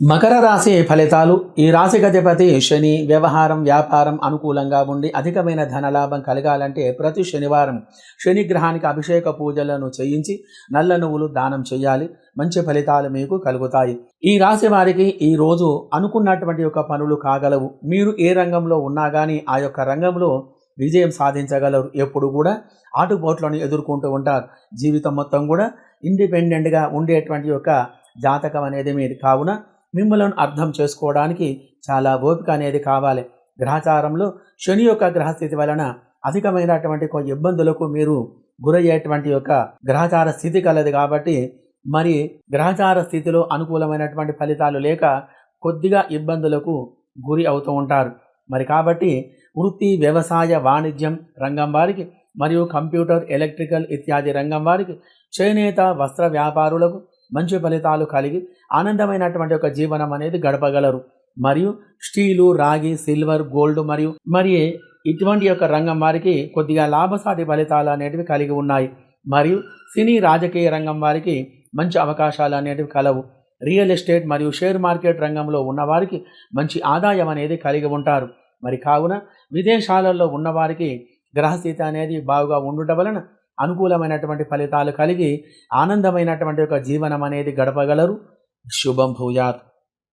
మకర రాశి ఫలితాలు ఈ రాశి గజపతి శని వ్యవహారం వ్యాపారం అనుకూలంగా ఉండి అధికమైన ధనలాభం కలగాలంటే ప్రతి శనివారం శని గ్రహానికి అభిషేక పూజలను చేయించి నల్ల నువ్వులు దానం చేయాలి. మంచి ఫలితాలు మీకు కలుగుతాయి. ఈ రాశి వారికి ఈ రోజు అనుకున్నటువంటి యొక్క పనులు కాగలవు. మీరు ఏ రంగంలో ఉన్నా కానీ ఆ యొక్క రంగంలో విజయం సాధించగలరు. ఎప్పుడు కూడా ఆటుపోట్లను ఎదుర్కొంటూ ఉంటారు. జీవితం మొత్తం కూడా ఇండిపెండెంట్గా ఉండేటువంటి యొక్క జాతకం అనేది మీది కావున మిమ్మలను అర్థం చేసుకోవడానికి చాలా ఓపిక అనేది కావాలి. గ్రహచారంలో శని యొక్క గ్రహస్థితి వలన అధికమైనటువంటి కొన్ని ఇబ్బందులకు మీరు గురయ్యేటువంటి యొక్క గ్రహచార స్థితి కలదు కాబట్టి మరి గ్రహచార స్థితిలో అనుకూలమైనటువంటి ఫలితాలు లేక కొద్దిగా ఇబ్బందులకు గురి అవుతూ ఉంటారు. మరి కాబట్టి వృత్తి వ్యవసాయ వాణిజ్యం రంగం వారికి మరియు కంప్యూటర్ ఎలక్ట్రికల్ ఇత్యాది రంగం వారికి చేనేత వస్త్ర వ్యాపారులకు మంచి ఫలితాలు కలిగి ఆనందమైనటువంటి ఒక జీవనం అనేది గడపగలరు. మరియు స్టీలు రాగి సిల్వర్ గోల్డ్ మరియు మరి ఇటువంటి యొక్క రంగం వారికి కొద్దిగా లాభసాటి ఫలితాలు అనేటివి కలిగి ఉన్నాయి. మరియు సినీ రాజకీయ రంగం వారికి మంచి అవకాశాలు అనేటివి కలవు. రియల్ ఎస్టేట్ మరియు షేర్ మార్కెట్ రంగంలో ఉన్నవారికి మంచి ఆదాయం అనేది కలిగి ఉంటారు. మరి కావున విదేశాలలో ఉన్నవారికి గ్రహస్థితి అనేది బాగా ఉండటం వలన అనుకూలమైనటువంటి ఫలితాలు కలిగి ఆనందమైనటువంటి ఒక జీవనం అనేది గడపగలరు. శుభం భూయాత్.